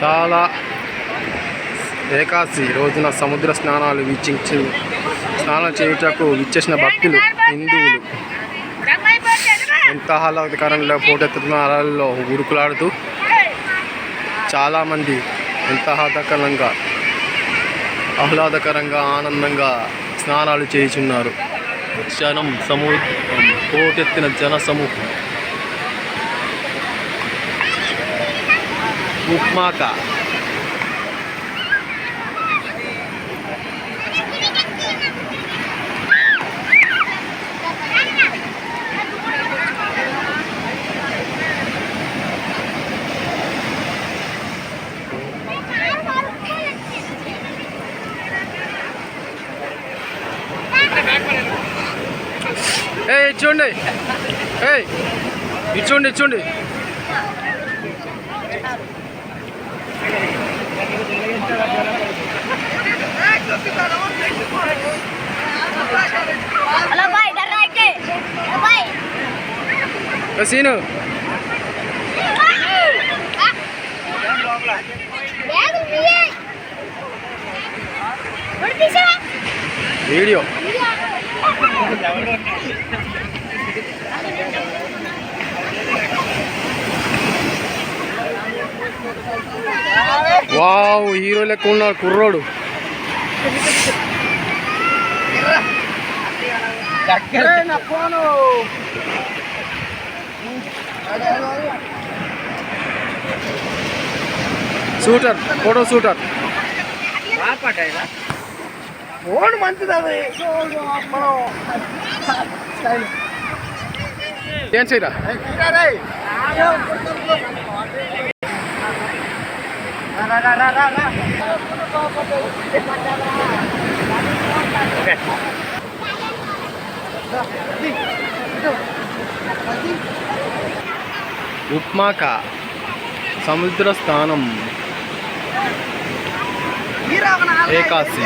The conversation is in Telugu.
చాలా ఏకాశి రోజున సముద్ర స్నానాలు వీక్షించి స్నానం చేయుటకు విచ్చేసిన భక్తులు హిందువులు. ఎంత ఆహ్లాదకరంగా పోటెత్తుతున్న అలల్లో ఉరుకులాడుతూ చాలామంది ఎంత ఆహ్లాదకరంగా ఆహ్లాదకరంగా ఆనందంగా స్నానాలు చేయుచున్నారు. జనం సమూహం పోటెత్తిన జన సమూహం. ఉప్మాక ఏ ఇచ్చోండి ఏ ఇచ్చోండి ఇచ్చోండి ఏ సీను బ్యాగ్ ఉంది మరి తీసావా వీడియో వావ్ హీరో లెక్క ఉన్నాడు కుర్రోడు Shooter photo shooter phone మంచిది అది ఏం చేయరా? ఉప్మాక సముద్ర స్థానం ఏకాశి.